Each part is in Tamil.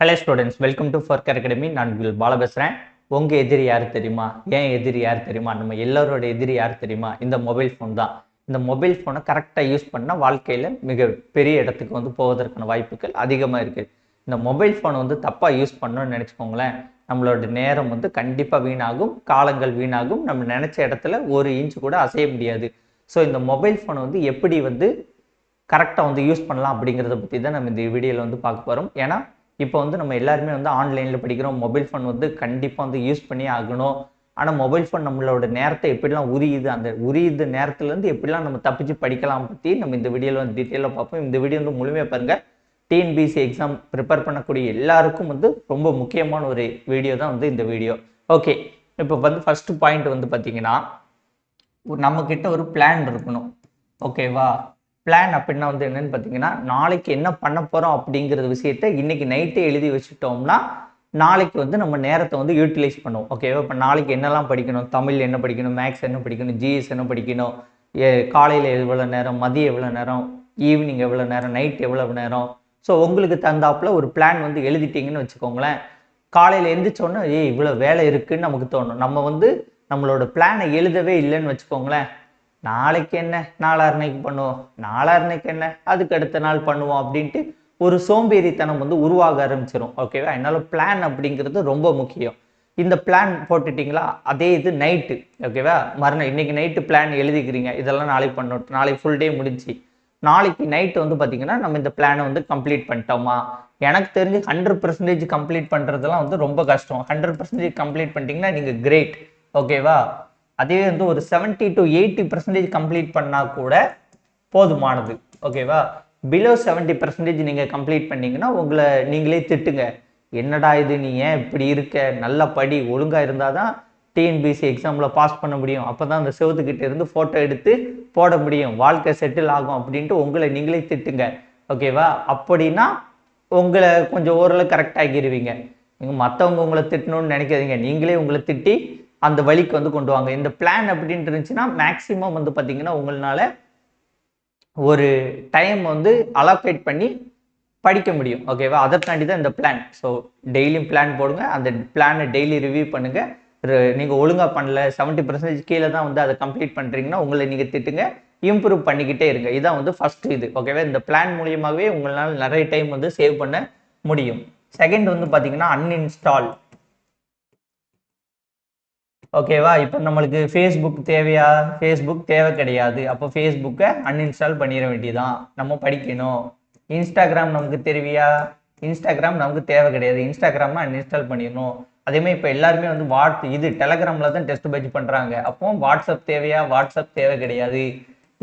Hello students welcome to Furk academy நான் உங்கள் பால பேசுகிறேன் உங்கள் எதிரி யார் தெரியுமா? ஏன் எதிரி யார் தெரியுமா? நம்ம எல்லாரோட எதிரி யார் தெரியுமா? இந்த மொபைல் ஃபோன் தான். இந்த மொபைல் ஃபோனை கரெக்டாக யூஸ் பண்ணால் வாழ்க்கையில் மிக பெரிய இடத்துக்கு வந்து போவதற்கான வாய்ப்புகள் அதிகமாக இருக்குது இந்த மொபைல் ஃபோனை வந்து தப்பாக யூஸ் பண்ணணும்னு நினச்சிக்கோங்களேன். நம்மளோட நேரம் வந்து கண்டிப்பாக வீணாகும். காலங்கள் வீணாகும். நம்ம நினச்ச இடத்துல ஒரு இன்ச் கூட அசைய முடியாது. ஸோ இந்த மொபைல் ஃபோனை வந்து எப்படி வந்து கரெக்டாக வந்து யூஸ் பண்ணலாம் அப்படிங்கிறத பற்றி தான் நம்ம இந்த வீடியோவில் வந்து பார்க்க போகிறோம் ஏன்னா இப்போ வந்து நம்ம எல்லாருமே வந்து ஆன்லைனில் படிக்கிறோம். மொபைல் ஃபோன் வந்து கண்டிப்பாக வந்து யூஸ் பண்ணி ஆகணும். ஆனால் மொபைல் ஃபோன் நம்மளோட நேரத்தை எப்படிலாம் உரியுது? அந்த உரியுது நேரத்துலேருந்து எப்படிலாம் நம்ம தப்பிச்சு படிக்கலாம் பற்றி நம்ம இந்த வீடியோவில் வந்து டீட்டெயிலாக பார்ப்போம். இந்த வீடியோ வந்து முழுமையாக பாருங்கள் டிஎன்பிசி எக்ஸாம் ப்ரிப்பேர் பண்ணக்கூடிய எல்லாருக்கும் வந்து ரொம்ப முக்கியமான ஒரு வீடியோ தான் வந்து இந்த வீடியோ ஓகே இப்போ வந்து ஃபஸ்ட்டு பாயிண்ட் வந்து பார்த்தீங்கன்னா நம்மக்கிட்ட ஒரு பிளான் இருக்கணும். ஓகேவா பிளான் அப்படின்னா வந்து என்னன்னு பார்த்தீங்கன்னா நாளைக்கு என்ன பண்ண போகிறோம் அப்படிங்கிற விஷயத்த இன்னைக்கு நைட்டே எழுதி வச்சுட்டோம்னா நாளைக்கு வந்து நம்ம நேரத்தை வந்து யூட்டிலைஸ் பண்ணுவோம். ஓகேவா இப்போ நாளைக்கு என்னெல்லாம் படிக்கணும்? தமிழ் என்ன படிக்கணும்? மேக்ஸ் என்ன படிக்கணும்? ஜிஎஸ் என்ன படிக்கணும்? காலையில் எவ்வளோ நேரம்? மதியம் எவ்வளோ நேரம்? ஈவினிங் எவ்வளோ நேரம்? நைட் எவ்வளோ நேரம்? ஸோ உங்களுக்கு தந்தாப்பில் ஒரு பிளான் வந்து எழுதிட்டீங்கன்னு வச்சுக்கோங்களேன். காலையில் எழுந்திரிச்சோன்னே ஏய் இவ்வளோ வேலை இருக்குன்னு நமக்கு தோணும். நம்ம வந்து நம்மளோட பிளானை எழுதவே இல்லைன்னு வச்சுக்கோங்களேன். நாளைக்கு என்ன நாளாரணைக்கு பண்ணுவோம் நாளாரணைக்கு என்ன அதுக்கு அடுத்த நாள் பண்ணுவோம் அப்படின்ட்டு ஒரு சோம்பேறித்தனம் வந்து உருவாக ஆரம்பிச்சிடும் ஓகேவா என்னால் பிளான் அப்படிங்கிறது ரொம்ப முக்கியம். இந்த பிளான் போட்டுட்டிங்களா? அதே இது நைட்டு ஓகேவா மறுநாள் இன்னைக்கு நைட்டு பிளான் எழுதிக்கிறீங்க இதெல்லாம் நாளைக்கு பண்ணணும் நாளைக்கு ஃபுல் டே முடிஞ்சு. நாளைக்கு நைட்டு வந்து பார்த்தீங்கன்னா நம்ம இந்த பிளானை வந்து கம்ப்ளீட் பண்ணிட்டோமா? எனக்கு தெரிஞ்சு ஹண்ட்ரட் பர்சன்டேஜ் கம்ப்ளீட் பண்ணுறதுலாம் வந்து ரொம்ப கஷ்டம். ஹண்ட்ரட் பர்சன்டேஜ் கம்ப்ளீட் பண்ணிட்டீங்கன்னா நீங்கள் கிரேட் ஓகேவா அதே வந்து ஒரு seventy to eighty percentage complete பண்ணால் கூட போதுமானது. ஓகேவா பிலோ செவன்ட்டி பர்சன்டேஜ் நீங்கள் கம்ப்ளீட் பண்ணீங்கன்னா உங்களை நீங்களே திட்டுங்க. என்னடா இது? நீ ஏன் இப்படி இருக்க? நல்ல படி ஒழுங்காக இருந்தால் தான் டிஎன்பிசி எக்ஸாமில் பாஸ் பண்ண முடியும். அப்போ தான் அந்த செவத்துக்கிட்ட இருந்து ஃபோட்டோ எடுத்து போட முடியும். வாழ்க்கை செட்டில் ஆகும் அப்படின்ட்டு உங்களை நீங்களே திட்டுங்க. ஓகேவா அப்படின்னா உங்களை கொஞ்சம் ஓரளவு கரெக்ட் ஆக்கிடுவீங்க நீங்கள் மற்றவங்க உங்களை திட்டணும்னு நினைக்காதீங்க. நீங்களே உங்களை திட்டி அந்த வழிக்கு வந்து கொண்டு வாங்க. இந்த பிளான் அப்படின்ட்டு இருந்துச்சுன்னா மேக்ஸிமம் வந்து பார்த்தீங்கன்னா உங்களால ஒரு டைம் வந்து அலோகேட் பண்ணி படிக்க முடியும். ஓகேவா அதற்காண்டி தான் இந்த பிளான் ஸோ டெய்லியும் பிளான் போடுங்க. அந்த பிளானை டெய்லி ரிவ்யூ பண்ணுங்க. நீங்கள் ஒழுங்காக பண்ணல செவன்ட்டி பர்சன்டேஜ் கீழே தான் வந்து அதை கம்ப்ளீட் பண்ணுறீங்கன்னா உங்களை நீங்கள் திட்டுங்க. இம்ப்ரூவ் பண்ணிக்கிட்டே இருங்க. இதான் வந்து ஃபர்ஸ்ட் இது. ஓகேவா இந்த பிளான் மூலியமாகவே உங்களால் நிறைய டைம் வந்து சேவ் பண்ண முடியும். செகண்ட் வந்து பார்த்தீங்கன்னா அன்இன்ஸ்டால் ஓகேவா? இப்போ நம்மளுக்கு ஃபேஸ்புக் தேவையா? ஃபேஸ்புக் தேவை கிடையாது. அப்போ ஃபேஸ்புக்கை அன்இன்ஸ்டால் பண்ணிட வேண்டியதான் நம்ம படிக்கணும். இன்ஸ்டாகிராம் நமக்கு தேவையா? இன்ஸ்டாகிராம் நமக்கு தேவை கிடையாது. இன்ஸ்டாகிராமை அன்இன்ஸ்டால் பண்ணிடணும். அதேமாதிரி இப்போ எல்லாருமே வந்து வாட்ஸ் இது டெலகிராமில் தான் டெஸ்ட் பேஜ் பண்ணுறாங்க அப்போ வாட்ஸ்அப் தேவையா? வாட்ஸ்அப் தேவை கிடையாது.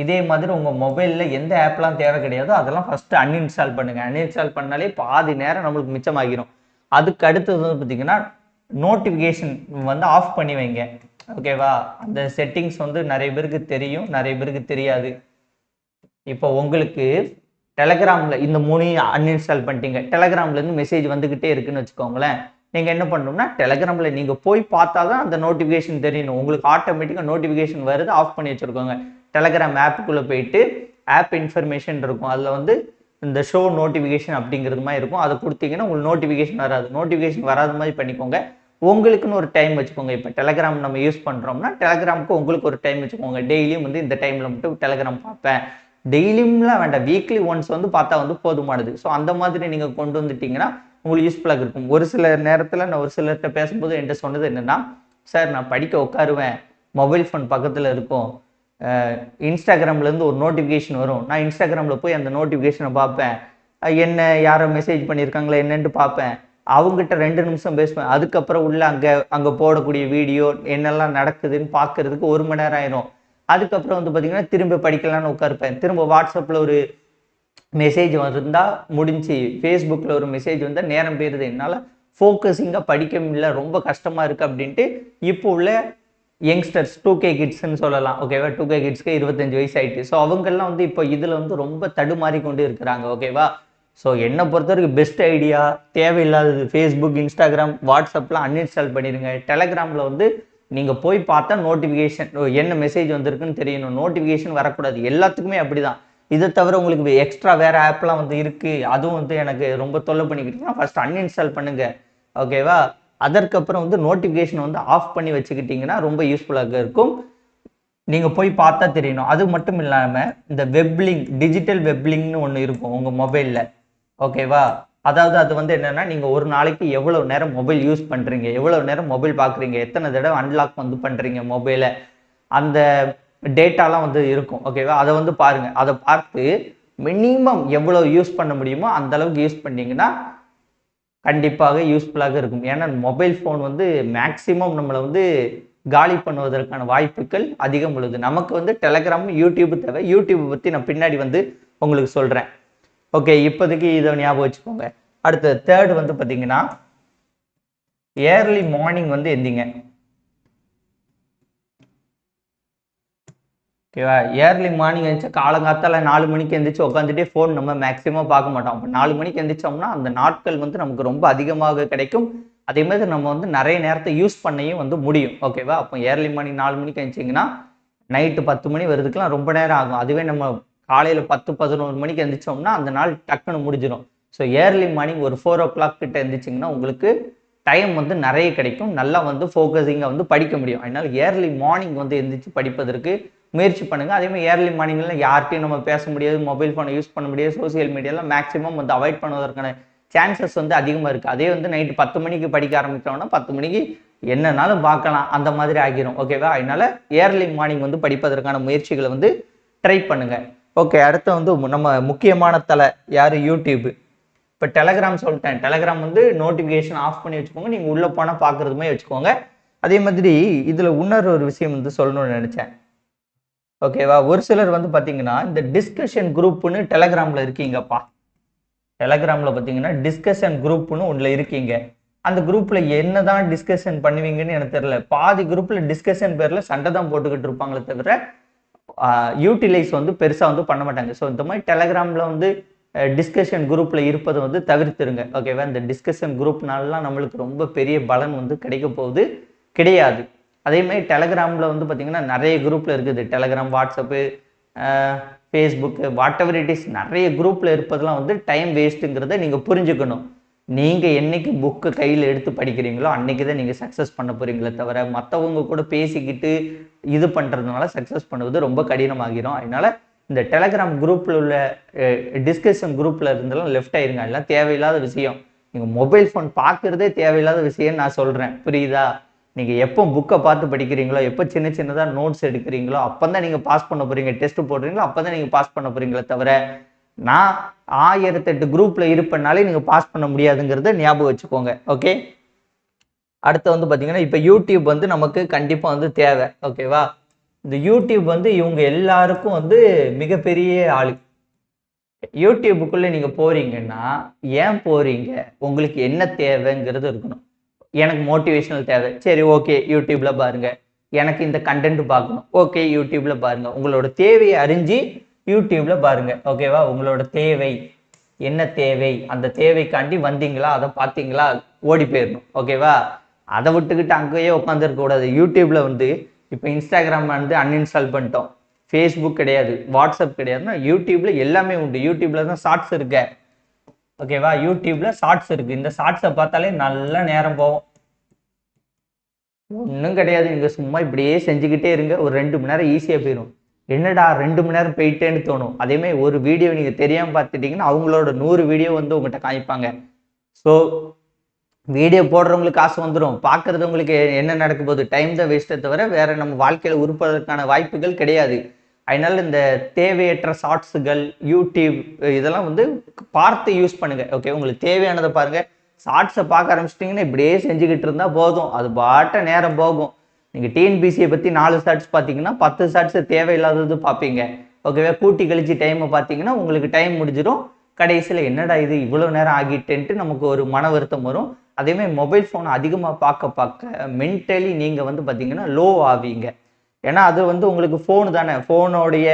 இதே மாதிரி உங்கள் மொபைலில் எந்த ஆப்லாம் தேவை கிடையாதோ அதெல்லாம் ஃபஸ்ட்டு அன்இன்ஸ்டால் பண்ணுங்கள் அன்இன்ஸ்டால் பண்ணாலே பாதி நேரம் நம்மளுக்கு மிச்சமாகிடும் அதுக்கு அடுத்தது வந்து பார்த்தீங்கன்னா நோட்டிஃபிகேஷன் வந்து ஆஃப் பண்ணி வைங்க. ஓகேவா அந்த செட்டிங்ஸ் வந்து நிறைய பேருக்கு தெரியும் நிறைய பேருக்கு தெரியாது. இப்போ உங்களுக்கு டெலகிராமில் இந்த மூணையும் அன்இன்ஸ்டால் பண்ணிட்டீங்க. டெலகிராம்லேருந்து மெசேஜ் வந்துக்கிட்டே இருக்குன்னு வச்சுக்கோங்களேன். நீங்கள் என்ன பண்ணணும்னா டெலகிராமில் நீங்கள் போய் பார்த்தா தான் அந்த நோட்டிஃபிகேஷன் தெரியணும். உங்களுக்கு ஆட்டோமேட்டிக்காக நோட்டிஃபிகேஷன் வருது ஆஃப் பண்ணி வச்சுருக்கோங்க. டெலகிராம் ஆப்புக்குள்ளே போயிட்டு ஆப் இன்ஃபர்மேஷன் இருக்கும். அதில் வந்து இந்த ஷோ நோட்டிஃபிகேஷன் அப்படிங்கிறது மாதிரி இருக்கும். அதை கொடுத்தீங்கன்னா உங்களுக்கு நோட்டிஃபிகேஷன் வராது. நோட்டிஃபிகேஷன் வராத மாதிரி பண்ணிக்கோங்க. உங்களுக்குன்னு ஒரு டைம் வச்சுக்கோங்க. இப்போ டெலகிராம் நம்ம யூஸ் பண்ணுறோம்னா டெலகிராமுக்கு உங்களுக்கு ஒரு டைம் வச்சுக்கோங்க. டெய்லியும் வந்து இந்த டைமில் மட்டும் டெலகிராம் பார்ப்பேன். டெய்லியும்லாம் வேண்டாம். வீக்லி ஒன்ஸ் வந்து பார்த்தா வந்து போதுமானது. ஸோ அந்த மாதிரி நீங்கள் கொண்டு வந்துட்டீங்கன்னா உங்களுக்கு யூஸ்ஃபுல்லாக இருக்கும். ஒரு சில நேரத்தில் நான் ஒரு சிலர்கிட்ட பேசும்போது என்கிட்ட சொன்னது என்னென்னா சார் நான் படிக்க உட்காருவேன். மொபைல் ஃபோன் பக்கத்தில் இருக்கும். இன்ஸ்டாகிராம்லேருந்து ஒரு நோட்டிஃபிகேஷன் வரும். நான் இன்ஸ்டாகிராமில் போய் அந்த நோட்டிஃபிகேஷனை பார்ப்பேன். என்ன யாரோ மெசேஜ் பண்ணியிருக்காங்களா என்னன்ட்டு பார்ப்பேன். அவங்ககிட்ட ரெண்டு நிமிஷம் பேசுவேன். அதுக்கப்புறம் உள்ள அங்கே அங்கே போடக்கூடிய வீடியோ என்னெல்லாம் நடக்குதுன்னு பார்க்குறதுக்கு ஒரு மணி நேரம் ஆயிரும். அதுக்கப்புறம் வந்து பார்த்தீங்கன்னா திரும்ப படிக்கலான்னு உட்காருப்பேன். திரும்ப வாட்ஸ்அப்பில் ஒரு மெசேஜ் வந்தால் முடிஞ்சு. ஃபேஸ்புக்கில் ஒரு மெசேஜ் வந்தால் நேரம் போயிடுது என்னால் ஃபோக்கஸிங்காக படிக்க முடியல. ரொம்ப கஷ்டமாக இருக்குது அப்படின்ட்டு இப்போ உள்ள யங்ஸ்டர்ஸ் டூ கே கிட்ஸ்ன்னு சொல்லலாம். ஓகேவா டூ கே கிட்ஸ்க்கு இருபத்தஞ்சு வயசு ஆயிட்டு. ஸோ அவங்கெல்லாம் வந்து இப்போ இதில் வந்து ரொம்ப தடுமாறி கொண்டு இருக்கிறாங்க ஓகேவா ஸோ என்னை பொறுத்த வரைக்கும் பெஸ்ட் ஐடியா தேவையில்லாதது ஃபேஸ்புக் இன்ஸ்டாகிராம் வாட்ஸ்அப்லாம் அன்இன்ஸ்டால் பண்ணிடுங்க டெலகிராமில் வந்து நீங்கள் போய் பார்த்தா நோட்டிஃபிகேஷன் என்ன மெசேஜ் வந்திருக்குன்னு தெரியணும். நோட்டிஃபிகேஷன் வரக்கூடாது. எல்லாத்துக்குமே அப்படி தான் இதை தவிர உங்களுக்கு எக்ஸ்ட்ரா வேறு ஆப்லாம் வந்து இருக்குது அதுவும் வந்து எனக்கு ரொம்ப தொல்லை பண்ணிக்கிட்டீங்கன்னா ஃபஸ்ட் அன்இன்ஸ்டால் பண்ணுங்கள் ஓகேவா அதற்கப்புறம் வந்து நோட்டிஃபிகேஷன் வந்து ஆஃப் பண்ணி வச்சுக்கிட்டிங்கன்னா ரொம்ப யூஸ்ஃபுல்லாக இருக்கும். நீங்கள் போய் பார்த்தா தெரியணும். அது மட்டும் இல்லாமல் இந்த வெப்லிங் டிஜிட்டல் வெப்லிங்னு ஒன்று இருக்கும் உங்கள் மொபைலில் ஓகேவா அதாவது அது வந்து என்னென்னா நீங்கள் ஒரு நாளைக்கு எவ்வளோ நேரம் மொபைல் யூஸ் பண்ணுறீங்க எவ்வளோ நேரம் மொபைல் பார்க்குறீங்க எத்தனை தடவை அன்லாக் வந்து பண்ணுறீங்க மொபைலை அந்த டேட்டாலாம் வந்து இருக்கும். ஓகேவா அதை வந்து பாருங்கள் அதை பார்த்து மினிமம் எவ்வளோ யூஸ் பண்ண முடியுமோ அந்த அளவுக்கு யூஸ் பண்ணிங்கன்னா கண்டிப்பாக யூஸ்ஃபுல்லாக இருக்கும். ஏன்னா மொபைல் ஃபோன் வந்து மேக்ஸிமம் நம்மளை வந்து காலி பண்ணுவதற்கான வாய்ப்புகள் அதிகம் உள்ளது. நமக்கு வந்து டெலகிராம் யூடியூப் தேவை. யூடியூப் பற்றி நான் பின்னாடி வந்து உங்களுக்கு சொல்கிறேன் ஓகே இப்போதைக்கு இதை ஞாபகம் வச்சுக்கோங்க. அடுத்த தேர்ட் வந்து பார்த்தீங்கன்னா ஏர்லி மார்னிங் வந்து எந்திங்க. ஓகேவா? ஏர்லி மார்னிங் எழுந்துச்சு காலங்காத்தால நாலு மணிக்கு எந்திரிச்சு உட்காந்துட்டே ஃபோன் நம்ம மேக்ஸிமம் பார்க்க மாட்டோம். அப்போ நாலு மணிக்கு எந்திரிச்சோம்னா அந்த நாட்கள் வந்து நமக்கு ரொம்ப அதிகமாக கிடைக்கும். அதே மாதிரி நம்ம வந்து நிறைய நேரத்தை யூஸ் பண்ணையும் வந்து முடியும். ஓகேவா? அப்போ ஏர்லி மார்னிங் நாலு மணிக்கு எழுந்திச்சிங்கன்னா நைட்டு பத்து மணி வருதுக்கெலாம் ரொம்ப நேரம் ஆகும். அதுவே நம்ம காலையில் பத்து பதினோரு மணிக்கு எந்திரிச்சோம்னா அந்த நாள் டக்குன்னு முடிஞ்சிடும் ஸோ ஏர்லி மார்னிங் ஒரு ஃபோர் ஓ கிளாக் கிட்ட எந்திரிச்சிங்கன்னா உங்களுக்கு டைம் வந்து நிறைய கிடைக்கும். நல்லா வந்து ஃபோக்கஸிங்காக வந்து படிக்க முடியும். அதனால் ஏர்லி மார்னிங் வந்து எந்திரிச்சு படிப்பதற்கு முயற்சி பண்ணுங்கள் அதே மாதிரி ஏர்லி மார்னிங்கில் யார்கிட்டையும் நம்ம பேச முடியாது மொபைல் ஃபோனை யூஸ் பண்ண முடியாது சோசியல் மீடியாலாம் மேக்ஸிமம் வந்து அவாய்ட் பண்ணுவதற்கான சான்சஸ் வந்து அதிகமாக இருக்குது அதே வந்து நைட்டு பத்து மணிக்கு படிக்க ஆரம்பித்தோம்னா பத்து மணிக்கு என்னன்னாலும் பார்க்கலாம். அந்த மாதிரி ஆகிரும். ஓகேவா அதனால ஏர்லி மார்னிங் வந்து படிப்பதற்கான முயற்சிகளை வந்து ட்ரை பண்ணுங்கள் ஓகே அடுத்து வந்து நம்ம முக்கியமான தலை யார்? யூடியூப் இப்போ டெலகிராம் சொல்லிட்டேன். டெலகிராம் வந்து நோட்டிஃபிகேஷன் ஆஃப் பண்ணி வச்சுக்கோங்க. நீங்கள் உள்ளே போனால் பார்க்குறதுமே வச்சுக்கோங்க. அதே மாதிரி இதில் இன்னொரு ஒரு விஷயம் வந்து சொல்லணும்னு நினச்சேன். ஓகேவா ஒரு சிலர் வந்து பார்த்தீங்கன்னா இந்த டிஸ்கஷன் குரூப்னு டெலகிராமில் இருக்கீங்கப்பா. டெலகிராமில் பார்த்தீங்கன்னா டிஸ்கஷன் குரூப்னு ஒன்றில் இருக்கீங்க. அந்த குரூப்பில் என்ன தான் டிஸ்கஷன் பண்ணுவீங்கன்னு எனக்கு தெரியல. பாதி குரூப்பில் டிஸ்கஷன் பேரில் சண்டை தான் போட்டுக்கிட்டு இருப்பாங்களே தவிர யூட்டிலைஸ் வந்து பெருசாக வந்து பண்ண மாட்டாங்க. ஸோ இந்த மாதிரி டெலகிராமில் வந்து டிஸ்கஷன் குரூப்பில் இருப்பதை வந்து தவிர்த்துருங்க. ஓகேவா இந்த டிஸ்கஷன் குரூப்னாலலாம் நம்மளுக்கு ரொம்ப பெரிய பலன் வந்து கிடைக்க போகுது. கிடையாது. அதே மாதிரி டெலகிராமில் வந்து பார்த்திங்கன்னா நிறைய குரூப்பில் இருக்குது. Telegram WhatsApp Facebook whatever it is நிறைய குரூப்பில் இருப்பதெல்லாம் வந்து டைம் வேஸ்ட்டுங்கிறத நீங்கள் புரிஞ்சுக்கணும். நீங்கள் என்னைக்கு புக்கு கையில் எடுத்து படிக்கிறீங்களோ அன்றைக்கி தான் நீங்கள் சக்ஸஸ் பண்ண போகிறீங்களே தவிர மற்றவங்க கூட பேசிக்கிட்டு இது பண்ணுறதுனால சக்ஸஸ் பண்ணுவது ரொம்ப கடினமாகிடும் அதனால் இந்த டெலகிராம் குரூப்பில் உள்ள டிஸ்கஷன் குரூப்பில் இருந்தெல்லாம் லெஃப்ட் ஆயிருங்க. எல்லாம் தேவையில்லாத விஷயம். நீங்கள் மொபைல் ஃபோன் பார்க்குறதே தேவையில்லாத விஷயம்னு நான் சொல்கிறேன் புரியுதா? நீங்கள் எப்போ புக்கை பார்த்து படிக்கிறீங்களோ எப்போ சின்ன சின்னதாக நோட்ஸ் எடுக்கிறீங்களோ அப்போ தான் நீங்கள் பாஸ் பண்ண போகிறீங்க டெஸ்ட் போடுறீங்களோ அப்போ தான் நீங்கள் பாஸ் பண்ண போகிறீங்களே தவிர நான் ஆயிரத்தெட்டு குரூப்பில் இருப்பேனாலே நீங்கள் பாஸ் பண்ண முடியாதுங்கிறத ஞாபகம் வச்சுக்கோங்க. ஓகே அடுத்து வந்து பார்த்தீங்கன்னா இப்போ யூடியூப் வந்து நமக்கு கண்டிப்பாக வந்து தேவை. ஓகேவா இந்த யூடியூப் வந்து இவங்க எல்லாருக்கும் வந்து மிகப்பெரிய ஆளு. யூடியூபுக்குள்ளே நீங்கள் போகிறீங்கன்னா ஏன் போகிறீங்க உங்களுக்கு என்ன தேவைங்கிறது இருக்கணும். எனக்கு மோட்டிவேஷனல் தேவை. சரி ஓகே யூடியூப்ல பாருங்க. எனக்கு இந்த கண்டென்ட் பார்க்கணும். ஓகே யூடியூப்ல பாருங்க. உங்களோட தேவையை அறிஞ்சு யூடியூப்ல பாருங்க. ஓகேவா உங்களோட தேவை. என்ன தேவை? அந்த தேவைக்காண்டி வந்தீங்களா? அதை பார்த்தீங்களா? ஓடி போயிடணும் ஓகேவா அதை விட்டுக்கிட்டு அங்கேயே உட்காந்துருக்க கூடாது. யூடியூப்ல வந்து இப்போ இன்ஸ்டாகிராம் வந்து அன்இன்ஸ்டால் பண்ணிட்டோம். ஃபேஸ்புக் கிடையாது. வாட்ஸ்அப் கிடையாதுன்னா யூடியூப்ல எல்லாமே உண்டு. யூடியூப்ல தான் ஷார்ட்ஸ் இருக்க. ஓகேவா யூடியூப்ல ஷார்ட்ஸ் இருக்கு. இந்த ஷார்ட்ஸை பார்த்தாலே நல்ல நேரம் போகும். ஒன்றும் கிடையாது. நீங்கள் சும்மா இப்படியே செஞ்சுக்கிட்டே இருங்க. ஒரு ரெண்டு மணி நேரம் ஈஸியாக போயிடும் என்னடா ரெண்டு மணி நேரம் போயிட்டேன்னு தோணும். அதேமாதிரி ஒரு வீடியோ நீங்கள் தெரியாமல் பார்த்துட்டீங்கன்னா அவங்களோட நூறு வீடியோ வந்து உங்கள்கிட்ட காமிப்பாங்க. ஸோ வீடியோ போடுறவங்களுக்கு காசு வந்துடும் பார்க்குறதவங்களுக்கு என்ன நடக்க போகுது? டைம் தான் வேஸ்ட்டை தவிர வேறு நம்ம வாழ்க்கையில் உருப்பதற்கான வாய்ப்புகள் கிடையாது. அதனால் இந்த தேவையற்ற ஷார்ட்ஸுகள் யூடியூப் இதெல்லாம் வந்து பார்த்து யூஸ் பண்ணுங்கள் ஓகே உங்களுக்கு தேவையானதை பாருங்கள் ஷார்ட்ஸை பார்க்க ஆரம்பிச்சிட்டிங்கன்னா இப்படியே செஞ்சுக்கிட்டு இருந்தால் போதும். அது பாட்ட நேரம் போகும். நீங்கள் டிஎன்பிசியை பற்றி நாலு ஷார்ட்ஸ் பார்த்தீங்கன்னா பத்து ஷார்ட்ஸ் தேவையில்லாதது பார்ப்பீங்க. ஓகேவா? கூட்டி கழிச்சு டைமை பார்த்தீங்கன்னா உங்களுக்கு டைம் முடிஞ்சிடும். கடைசியில் என்னடா இது இவ்வளோ நேரம் ஆகிட்டேன்ட்டு நமக்கு ஒரு மன வருத்தம் வரும். அதேமாதிரி மொபைல் ஃபோன் அதிகமாக பார்க்க பார்க்க மென்டலி நீங்கள் வந்து பார்த்தீங்கன்னா லோ ஆவீங்க. ஏன்னா அது வந்து உங்களுக்கு ஃபோனு தானே. ஃபோனோடைய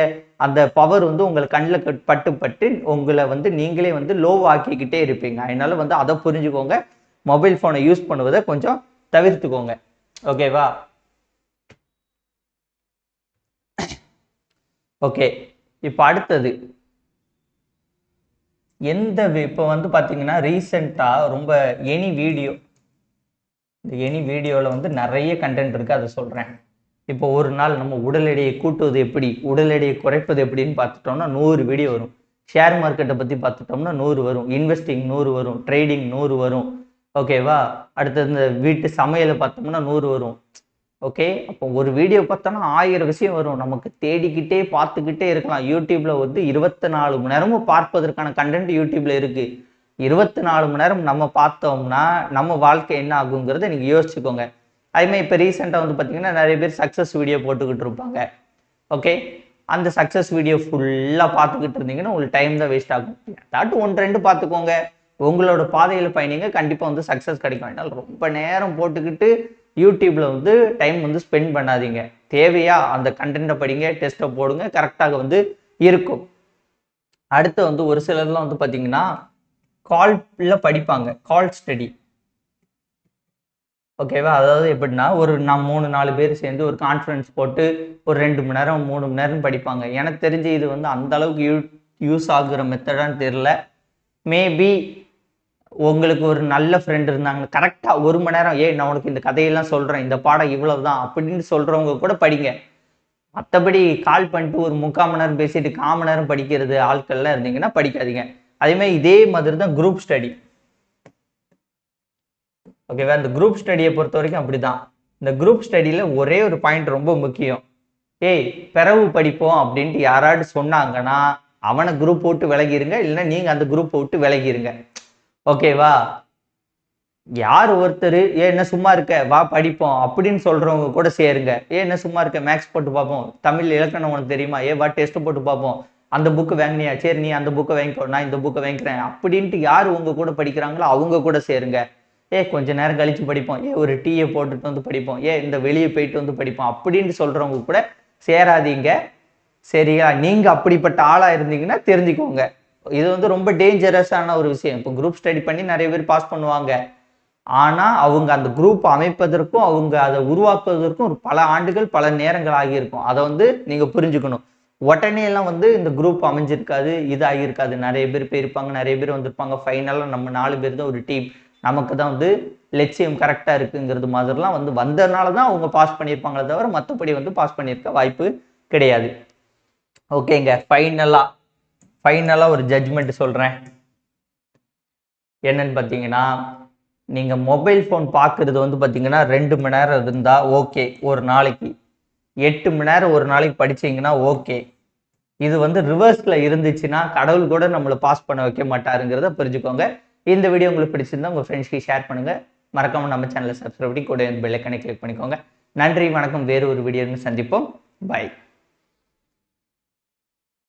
அந்த பவர் வந்து உங்கள் கண்ணில் பட்டு பட்டு உங்களை வந்து நீங்களே வந்து லோ ஆக்கிக்கிட்டே இருப்பீங்க. அதனால வந்து அதை புரிஞ்சுக்கோங்க. மொபைல் ஃபோனை யூஸ் பண்ணுவதை கொஞ்சம் தவிர்த்துக்கோங்க. ஓகேவா ஓகே இப்போ அடுத்தது. எந்த இப்போ வந்து பார்த்தீங்கன்னா ரீசெண்டாக ரொம்ப எனி வீடியோ இந்த எனி வீடியோவில் வந்து நிறைய கண்டென்ட் இருக்குது அதை சொல்கிறேன் இப்போ ஒரு நாள் நம்ம உடல் எடையை கூட்டுவது எப்படி உடல் எடையை குறைப்பது எப்படின்னு பார்த்துட்டோம்னா நூறு வீடியோ வரும். ஷேர் மார்க்கெட்டை பற்றி பார்த்துட்டோம்னா நூறு வரும். இன்வெஸ்டிங் நூறு வரும். ட்ரேடிங் நூறு வரும். ஓகேவா அடுத்தது இந்த வீட்டு சமையலை பார்த்தோம்னா நூறு வரும். ஓகே அப்போ ஒரு வீடியோ பார்த்தோன்னா ஆயிரம் விஷயம் வரும். நமக்கு தேடிக்கிட்டே பார்த்துக்கிட்டே இருக்கலாம். யூடியூப்பில் வந்து இருபத்தி நாலு மணி நேரமும் பார்ப்பதற்கான கண்டென்ட் யூடியூப்பில் இருக்கு. இருபத்தி நாலு மணி நேரம் நம்ம பார்த்தோம்னா நம்ம வாழ்க்கை என்ன ஆகுங்கிறத நீங்கள் யோசிச்சுக்கோங்க. அதுமாதிரி இப்போ ரீசெண்டாக வந்து பார்த்தீங்கன்னா நிறைய பேர் சக்ஸஸ் வீடியோ போட்டுக்கிட்டு இருப்பாங்க. ஓகே அந்த சக்ஸஸ் வீடியோ ஃபுல்லாக பார்த்துக்கிட்டு இருந்தீங்கன்னா உங்களுக்கு டைம் தான் வேஸ்ட் ஆகும். தாட்டு ஒன்று ரெண்டு பார்த்துக்கோங்க. உங்களோட பாதையில் பயணிங்க. கண்டிப்பாக வந்து சக்ஸஸ் கிடைக்கும். அதனால ரொம்ப நேரம் போட்டுக்கிட்டு யூடியூப்பில் வந்து டைம் வந்து ஸ்பெண்ட் பண்ணாதீங்க. தேவையா அந்த கண்டென்ட்டை படிங்க டெஸ்ட்டை போடுங்க கரெக்டாக வந்து இருக்கும். அடுத்து வந்து ஒரு சிலர்லாம் வந்து பார்த்தீங்கன்னா கால்ல படிப்பாங்க. கால் ஸ்டடி ஓகேவா அதாவது எப்படின்னா ஒரு நான் மூணு நாலு பேர் சேர்ந்து ஒரு கான்ஃபரன்ஸ் போட்டு ஒரு ரெண்டு மணி நேரம் மூணு மணி நேரம் படிப்பாங்க. எனக்கு தெரிஞ்சு இது வந்து அந்த அளவுக்கு யூ யூஸ் ஆகுற மெத்தடான்னு தெரில மேபி உங்களுக்கு ஒரு நல்ல ஃப்ரெண்ட் இருந்தாங்க. கரெக்டாக ஒரு மணி நேரம் ஏய் நான் உனக்கு இந்த கதையெல்லாம் சொல்கிறேன் இந்த பாடம் இவ்வளவு தான் அப்படின்னு சொல்கிறவங்க கூட படிங்க. மற்றபடி கால் பண்ணிட்டு ஒரு முக்கால் மணி நேரம் பேசிட்டு கால் மணி நேரம் படிக்கிறது ஆட்கள்லாம் இருந்தீங்கன்னா படிக்காதீங்க. அதேமாதிரி இதே மாதிரி தான் குரூப் ஸ்டடி ஓகேவா இந்த குரூப் ஸ்டடியை பொறுத்த வரைக்கும் அப்படிதான். இந்த குரூப் ஸ்டடியில் ஒரே ஒரு பாயிண்ட் ரொம்ப முக்கியம். ஏய் பிறவு படிப்போம் அப்படின்ட்டு யாராவது சொன்னாங்கன்னா அவனை குரூப் விட்டு விலகிருங்க இல்லைன்னா நீங்கள் அந்த குரூப்பை விட்டு விலகிருங்க. ஓகேவா யார் ஒருத்தர் ஏ என்ன சும்மா இருக்க? வா படிப்போம் அப்படின்னு சொல்றவங்க கூட சேருங்க. ஏ என்ன சும்மா இருக்க? மேக்ஸ் போட்டு பார்ப்போம். தமிழ் இலக்கணம் உனக்கு தெரியுமா? ஏ வா டெஸ்ட் போட்டு பார்ப்போம். அந்த புக்கு வாங்கினியா? சரி நீ அந்த புக்கை வாங்கிக்கோ நான் இந்த புக்கை வாங்கிக்கிறேன் அப்படின்ட்டு யார் உங்க கூட படிக்கிறாங்களோ அவங்க கூட சேருங்க. ஏ கொஞ்ச நேரம் கழித்து படிப்போம். ஏ ஒரு டீயை போட்டுட்டு வந்து படிப்போம். ஏ இந்த வெளியே போயிட்டு வந்து படிப்போம் அப்படின்னு சொல்கிறவங்க கூட சேராதீங்க. சரியா? நீங்கள் அப்படிப்பட்ட ஆளாக இருந்தீங்கன்னா தெரிஞ்சுக்கோங்க. இது வந்து ரொம்ப டேஞ்சரஸான ஒரு விஷயம். இப்போ குரூப் ஸ்டடி பண்ணி நிறைய பேர் பாஸ் பண்ணுவாங்க. ஆனால் அவங்க அந்த குரூப் அமைப்பதற்கும் அவங்க அதை உருவாக்குவதற்கும் ஒரு பல ஆண்டுகள் பல நேரங்கள் ஆகியிருக்கும். அதை வந்து நீங்கள் புரிஞ்சுக்கணும். உடனே எல்லாம் வந்து இந்த குரூப் அமைஞ்சிருக்காது இது ஆகியிருக்காது நிறைய பேர் போயிருப்பாங்க நிறைய பேர் வந்திருப்பாங்க. ஃபைனலாக நம்ம நாலு பேர் தான் ஒரு டீம் நமக்கு தான் வந்து லட்சியம் கரெக்டாக இருக்குங்கிறது மாதிரிலாம் வந்து வந்ததுனால தான் அவங்க பாஸ் பண்ணியிருப்பாங்களே தவிர மற்றபடி வந்து பாஸ் பண்ணியிருக்க வாய்ப்பு கிடையாது. ஓகேங்க. ஃபைனலாக ஃபைனலாக ஒரு ஜட்ஜ்மெண்ட் சொல்கிறேன் என்னன்னு பார்த்தீங்கன்னா நீங்கள் மொபைல் ஃபோன் பார்க்குறது வந்து பார்த்தீங்கன்னா ரெண்டு மணி நேரம் இருந்தால் ஓகே ஒரு நாளைக்கு. எட்டு மணி நேரம் ஒரு நாளைக்கு படிச்சீங்கன்னா ஓகே இது வந்து ரிவர்ஸில் இருந்துச்சுன்னா கடவுள் கூட நம்மளை பாஸ் பண்ண வைக்க மாட்டாருங்கிறத புரிஞ்சுக்கோங்க. இந்த வீடியோ உங்களுக்கு பிடிச்சிருந்தா உங்கள் ஃப்ரெண்ட்ஸ்க்கு ஷேர் பண்ணுங்கள் மறக்காமல் நம்ம சேனலை சப்ஸ்கிரைப் பண்ணி கூட பெல்லைக்கனை கிளிக் பண்ணிக்கோங்க. நன்றி வணக்கம். வேறு ஒரு வீடியோன்னு சந்திப்போம். பை